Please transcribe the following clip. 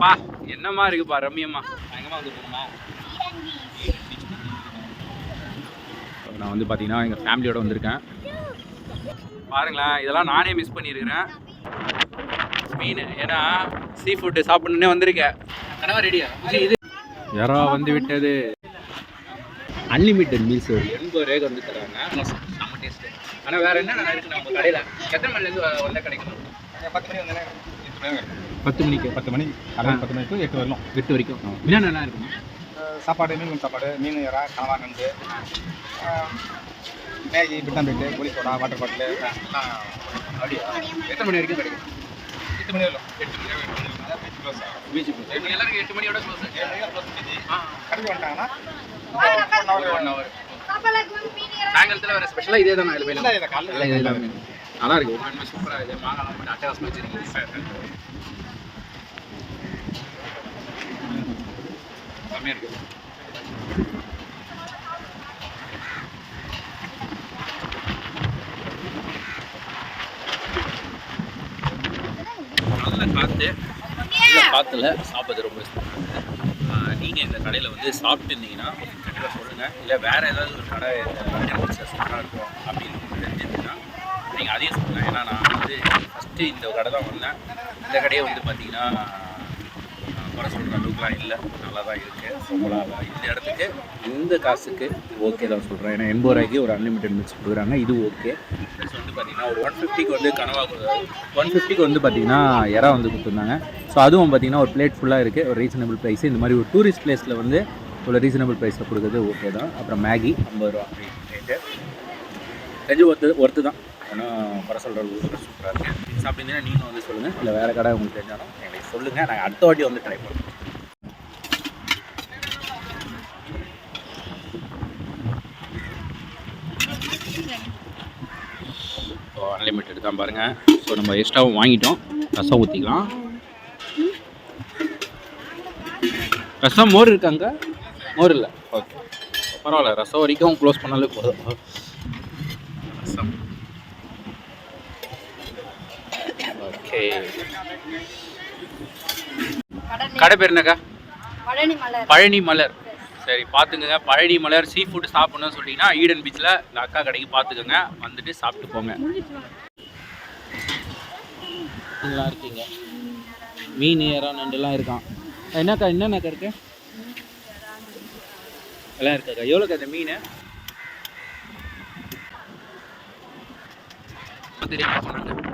பா என்னமா இருக்குப்பா ரம்யமா பயங்கரமா வந்து போகணுமா நான் வந்து பார்த்தீங்கன்னா எங்கள் ஃபேமிலியோட வந்திருக்கேன். பாருங்களேன் இதெல்லாம் நானே மிஸ் பண்ணியிருக்கிறேன். மீன் ஏன்னா சீ ஃபுட்டு சாப்பிடணுன்னே வந்திருக்கேன். கனவா ரெடியா இது யாரோ வந்து விட்டது. அன்லிமிட்டெட் மீல்ஸ் ஒரு எண்பது ரேக் வந்து தராங்க செம்ம டேஸ்ட்டு ஆனால் வேறு என்னென்ன இருக்கு நம்ம கடையில்? எத்தனை மணிலேருந்து வந்தால் கிடைக்கும் பத்து மணி வரும். பத்து மணிக்கு பத்து மணி காலையில் பத்து மணி to எட்டு வரலாம். எட்டு வரைக்கும். என்னென்ன இருக்கும்? சாப்பாடு மீன் சாப்பாடு மீன் இறா கனவா நண்டு மேகி பிட்டாம்பேட்டு கோழி சோடா வாட்டர் பாட்டில் எல்லாம் அப்படியா? எத்தனை மணி வரைக்கும் கிடைக்கும்? எட்டு மணி வரலாம். எட்டு மணி close ஆகும். பீச் எல்லாருக்கும் எட்டு மணியோட க்ளோஸ் ஏழு மணிக்கு கடைக்கு வந்துட்டாங்கன்னா ஒன் ஹவர் சாயங்காலத்தில் வேறு ஸ்பெஷலாக இதே தான் நான் இல்லை, இதை காலைல எல்லாம் இதே தான் நல்லா இருக்கு. உண்மையுமே சூப்பராக இது மாங்காய் போட்டு அட்டகாசமாக வச்சிருக்கீங்க. செம்மையாக இருக்கு. நல்ல காற்று காற்றுல சாப்பிட்றது ரொம்ப நீங்கள் இந்த கடையில் வந்து சாப்பிட்டு இருந்தீங்கன்னா கண்டிப்பாக சொல்லுங்கள் இல்லை வேறு ஏதாவது ஒரு கடை சூப்பராக இருக்கும் அப்படின்னு உங்களுக்கு நீங்கள் அதையும் சொல்லுங்கள் ஏன்னா நான் வந்து ஃபஸ்ட்டு இந்த கடை தான் வந்தேன். இந்த கடையை வந்து பார்த்தீங்கன்னா குறை சொல்கிற அளவுக்குலாம் இல்லை. நல்லா தான் இருக்குது ரொம்ப இந்த இடத்துக்கு. இந்த காசுக்கு ஓகே தான் சொல்கிறேன் ஏன்னா எண்பது ரூபாய்க்கு ஒரு அன்லிமிட்டட் மிக்ஸ் கொடுக்குறாங்க. இது ஓகே ப்ளஸ் வந்து பார்த்தீங்கன்னா ஒரு ஒன் ஃபிஃப்டிக்கு வந்து கனவா ஒன் ஃபிஃப்டிக்கு வந்து பார்த்தீங்கன்னா இறா வந்து கொடுத்துருந்தாங்க. ஸோ அதுவும் பார்த்தீங்கன்னா ஒரு பிளேட் ஃபுல்லாக இருக்குது ஒரு ரீசனபிள் ப்ரைஸ் இந்த மாதிரி ஒரு டூரிஸ்ட் பிளேஸில் வந்து இவ்வளோ ரீசனபிள் ப்ரைஸில் கொடுக்குறது ஓகே தான். அப்புறம் மேகி ஐம்பது ரூபா. அப்படின்னு தெரிஞ்சு ஒர்த்து ஒர்த்து தான். ஒன்றும் குறை சொல்கிற சூப்பராக இருக்குது சாப்பிட்டீங்கன்னா நீங்களும் வந்து சொல்லுங்கள் இல்லை வேறு கடை உங்களுக்கு தெரிஞ்சாலும் எங்களுக்கு சொல்லுங்கள் நாங்கள் அடுத்த வாட்டி வந்து ட்ரை பண்ணுறோம் ஸோ அன்லிமிட்டட் தான் பாருங்கள் ஸோ நம்ம எக்ஸ்ட்ராவும் வாங்கிட்டோம். ரசம் ஊற்றிக்கலாம் ரசம் மோர் இருக்காங்க மோர் இல்லை. ஓகே பரவாயில்ல. ரசம் வரைக்கும் க்ளோஸ் பண்ணாலே போதும். ரசம். கடை பேர் என்னக்கா? பழனி மலர். சரி பார்த்துக்கோங்க. பழனி மலர் சீ ஃபுட்டு சாப்பிடணும்னு சொல்லிட்டீங்கன்னா ஈடன் பீச்சில் இந்த அக்கா கடைக்கு பார்த்துக்கோங்க. வந்துட்டு சாப்பிட்டு போங்க. நல்லா இருக்கீங்க. மீன் இறா நண்டுலாம் இருக்கான். என்னக்கா என்னென்னக்கா இருக்கு? எல்லாம் இருக்காக்கா எவ்வளோக்கா இந்த மீன்? தெரியாம சொன்னாங்க